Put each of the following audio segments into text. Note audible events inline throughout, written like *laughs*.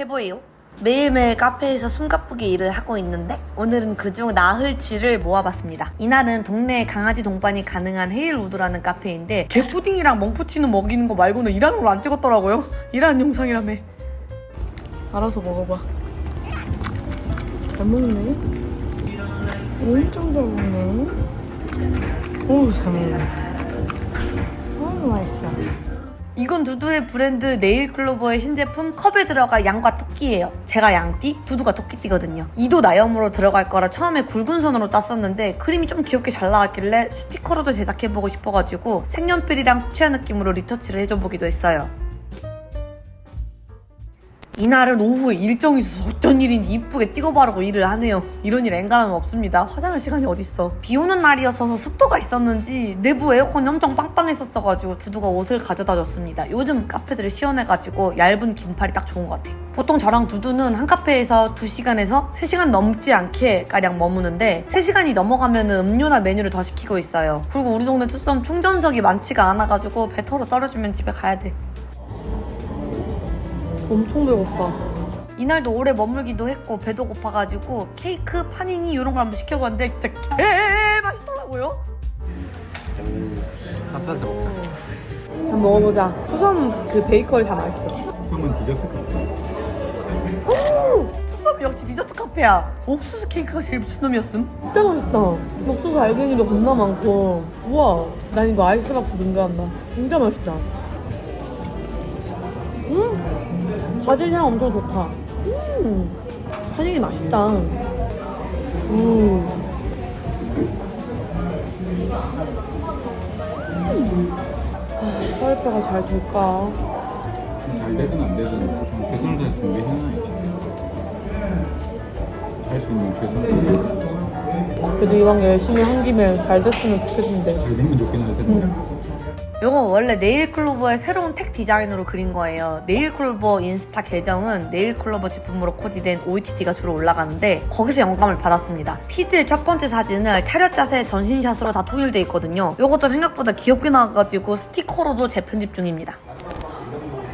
해보예요. 매일매일 카페에서 숨가쁘게 일을 하고 있는데 오늘은 그중 나흘치를 모아봤습니다. 이날은 동네에 강아지 동반이 가능한 헤일우드라는 카페인데 개푸딩이랑 멍푸치는 먹이는 거 말고는 일하는 걸 안 찍었더라고요. 일하는 영상이라며. 알아서 먹어봐. 잘 먹네. 엄청 잘 먹네. 오, 잘 먹네. 너무 맛있어. 이건 두두의 브랜드 네일클로버의 신제품 컵에 들어갈 양과 토끼예요. 제가 양띠, 두두가 토끼띠거든요. 2도 나염으로 들어갈 거라 처음에 굵은 선으로 땄었는데 그림이 좀 귀엽게 잘 나왔길래 스티커로도 제작해보고 싶어가지고 색연필이랑 수채화 느낌으로 리터치를 해줘보기도 했어요. 이날은 오후에 일정이 있어서 어쩐 일인지 이쁘게 찍어 바르고 일을 하네요. 이런 일 앵간하면 없습니다. 화장할 시간이 어딨어. 비 오는 날이었어서 습도가 있었는지 내부 에어컨이 엄청 빵빵했었어가지고 두두가 옷을 가져다 줬습니다. 요즘 카페들이 시원해가지고 얇은 긴팔이 딱 좋은 것 같아요. 보통 저랑 두두는 한 카페에서 2시간에서 3시간 넘지 않게 가량 머무는데 3시간이 넘어가면 음료나 메뉴를 더 시키고 있어요. 그리고 우리 동네 투썸 충전석이 많지가 않아가지고 배 털어 떨어지면 집에 가야 돼. 엄청 배고파. 이날도 오래 머물기도 했고 배도 고파가지고 케이크, 파니니 이런 걸 한번 시켜봤는데 진짜 개 맛있더라고요. 탑산도 먹자. 한번 먹어보자. 수섬 그 베이커리 다 맛있어. 수험은 디저트 카페. 수섬 역시 디저트 카페야. 옥수수 케이크가 제일 미친놈이었음. 진짜 맛있다. 옥수수 알갱이도 겁나 많고. 우와, 난 이거 아이스박스 능가한다. 진짜 맛있다. 바질 향 엄청 좋다. 음, 파닉이 맛있다. 음. 아, 서울뼈가 잘 될까? 잘 되든 안 되든 좀 최선을 다해 준비해놔야지. 할 수 있는 최선을 그래도 이왕 열심히 한 김에 잘 됐으면 좋겠는데. 잘 되면 좋긴 할 텐데. 이건 원래 네일클로버의 새로운 택 디자인으로 그린 거예요. 네일클로버 인스타 계정은 네일클로버 제품으로 코디된 OOTD가 주로 올라가는데 거기서 영감을 받았습니다. 피드의 첫 번째 사진을 차렷 자세 전신샷으로 다 통일돼 있거든요. 이것도 생각보다 귀엽게 나와가지고 스티커로도 재편집 중입니다.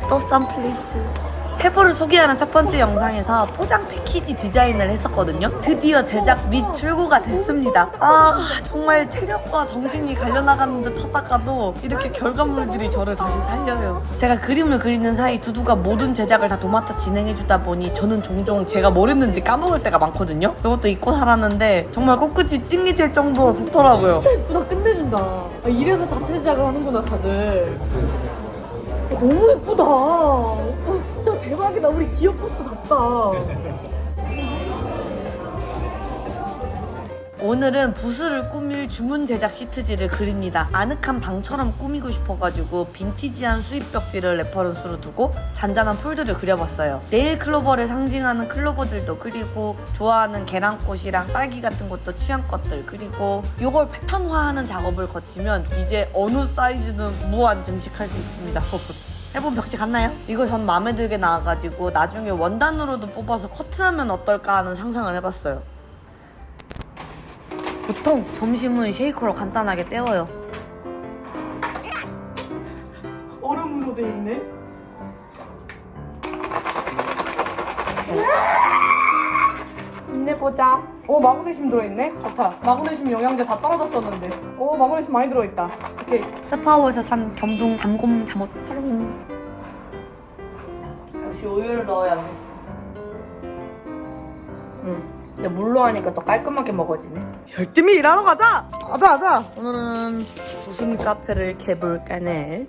또 썬플레이스. 페보를 소개하는 첫 번째 영상에서 포장 패키지 디자인을 했었거든요. 드디어 제작 및 출고가 됐습니다. 아 정말 체력과 정신이 갈려나가는 듯 하다가도 이렇게 결과물들이 저를 다시 살려요. 제가 그림을 그리는 사이 두두가 모든 제작을 다 도맡아 진행해주다 보니 저는 종종 제가 뭘 했는지 까먹을 때가 많거든요. 이것도 입고 살았는데 정말 코끝이 찡해질 정도로 좋더라고요. 진짜 예쁘다 끝내준다. 아, 이래서 자체 제작을 하는구나 다들. 아, 너무 예쁘다. 와, 진짜 대박이다. 우리 기업 포스답다. *laughs* 오늘은 부스를 꾸밀 주문 제작 시트지를 그립니다. 아늑한 방처럼 꾸미고 싶어가지고 빈티지한 수입 벽지를 레퍼런스로 두고 잔잔한 풀들을 그려봤어요. 네일 클로버를 상징하는 클로버들도 그리고 좋아하는 계란꽃이랑 딸기 같은 것도 취향것들 그리고 이걸 패턴화하는 작업을 거치면 이제 어느 사이즈는 무한 증식할 수 있습니다. *laughs* 해본 벽지 같나요? 이거 전 마음에 들게 나와가지고 나중에 원단으로도 뽑아서 커트하면 어떨까 하는 상상을 해봤어요. 보통 점심은 쉐이커로 간단하게 때워요. 얼음으로 돼 있네. 힘내보자. 오 마그네슘 들어있네. 좋다. 마그네슘 영양제 다 떨어졌었는데. 오 마그네슘 많이 들어있다. 오케이. 스파워에서 산 겸동 담곰 잠옷 사용. 역시 우유를 넣어야겠어. 응. 근데 물로 하니까 더 깔끔하게 먹어지네. 열심히 일하러 가자! 가자, 가자! 오늘은 무슨 카페를 개볼까네.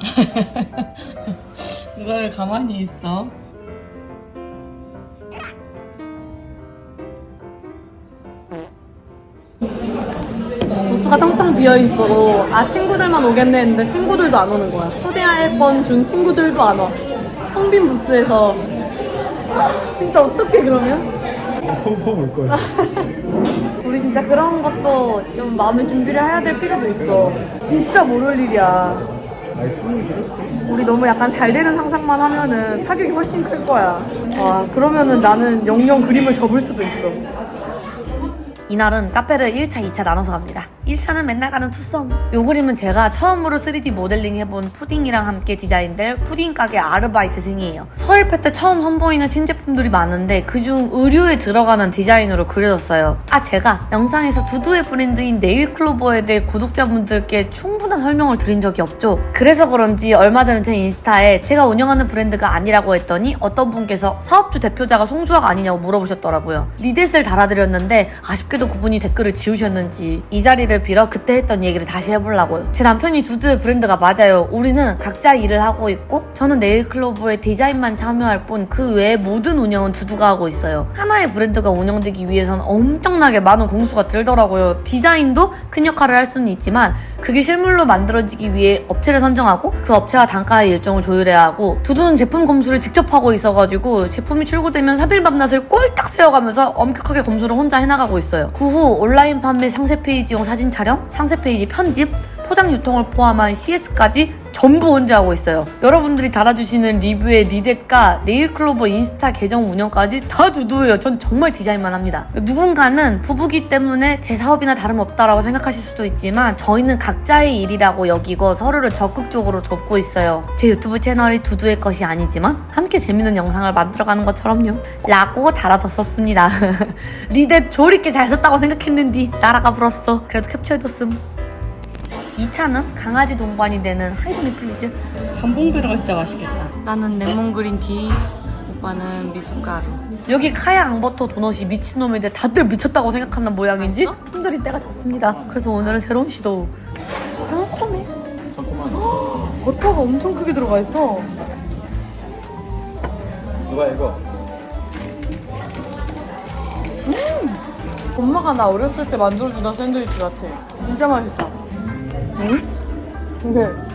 *laughs* 이걸 가만히 있어. 부스가 텅텅 비어 있어. 아 친구들만 오겠네 했는데 친구들도 안 오는 거야. 초대할 건 준 친구들도 안 와. 텅빈 부스에서 *laughs* 진짜 어떻게 그러면? 펑펑 올 거야. *laughs* 우리 진짜 그런 것도 좀 마음의 준비를 해야 될 필요도 있어. 진짜 모를 일이야. 싫었어. 우리 너무 약간 잘 되는 상상만 하면은 타격이 훨씬 클 거야. 와, 그러면은 나는 영영 그림을 접을 수도 있어. 이날은 카페를 1차, 2차 나눠서 갑니다. 1차 2차는 맨날 가는 투썸. 요 그림은 제가 처음으로 3D 모델링 해본 푸딩이랑 함께 디자인될 푸딩 가게 아르바이트생이에요. 서울패 때 처음 선보이는 신제품들이 많은데 그중 의류에 들어가는 디자인으로 그려졌어요. 아 제가 영상에서 두두의 브랜드인 네일클로버에 대해 구독자분들께 충분한 설명을 드린 적이 없죠. 그래서 그런지 얼마 전에 제 인스타에 제가 운영하는 브랜드가 아니라고 했더니 어떤 분께서 사업주 대표자가 송주학 아니냐고 물어보셨더라고요. 리댓을 달아드렸는데 아쉽게도 그분이 댓글을 지우셨는지 이 자리를 빌어 그때 했던 얘기를 다시 해보려고요. 제 남편이 두두의 브랜드가 맞아요. 우리는 각자 일을 하고 있고 저는 네일클로버의 디자인만 참여할 뿐 그 외의 모든 운영은 두두가 하고 있어요. 하나의 브랜드가 운영되기 위해선 엄청나게 많은 공수가 들더라고요. 디자인도 큰 역할을 할 수는 있지만 그게 실물로 만들어지기 위해 업체를 선정하고 그 업체와 단가의 일정을 조율해야 하고 두두는 제품 검수를 직접 하고 있어가지고 제품이 출고되면 3일 밤낮을 꼴딱 세워가면서 엄격하게 검수를 혼자 해나가고 있어요. 그 후 온라인 판매 상세 페이지용 사진 촬영, 상세 페이지 편집, 포장 유통을 포함한 CS까지 전부 혼자 하고 있어요. 여러분들이 달아주시는 리뷰의 리댓과 네일클로버 인스타 계정 운영까지 다 두두예요. 전 정말 디자인만 합니다. 누군가는 부부기 때문에 제 사업이나 다름없다라고 생각하실 수도 있지만 저희는 각자의 일이라고 여기고 서로를 적극적으로 돕고 있어요. 제 유튜브 채널이 두두의 것이 아니지만 함께 재밌는 영상을 만들어가는 것처럼요. 라고 달아뒀었습니다. *laughs* 리댓 조리게 잘 썼다고 생각했는데 나라가 불었어. 그래도 캡처해뒀음. 2차는 강아지 동반이 되는 하이드미 플리즈 잠봉베르가 진짜 맛있겠다. 나는 레몬 그린 티 오빠는 미숫가루 여기 카야 앙버터 도넛이 미친놈인데 다들 미쳤다고 생각하는 모양인지 품절이 때가 찼습니다 그래서 오늘은 새로운 시도 상콤해 상큼한 버터가 엄청 크게 들어가 있어. 누가 이거? 엄마가 나 어렸을 때 만들어주던 샌드위치 같아. 진짜 맛있다. 응? 근데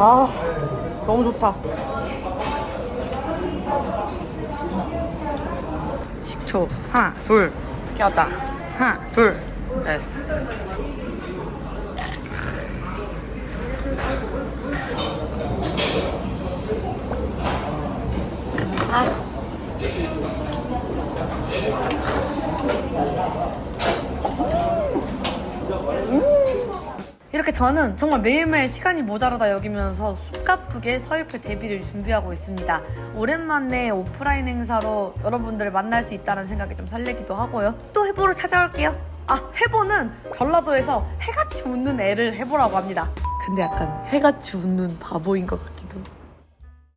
아 너무 좋다. 식초 하나 둘 껴자 하나 둘 됐어. 저는 정말 매일매일 시간이 모자라다 여기면서 숨가쁘게 서울패 데뷔를 준비하고 있습니다. 오랜만에 오프라인 행사로 여러분들을 만날 수 있다는 생각이 좀 설레기도 하고요. 또 해보러 찾아올게요. 아, 해보는 전라도에서 해같이 웃는 애를 해보라고 합니다. 근데 약간 해같이 웃는 바보인 것 같기도.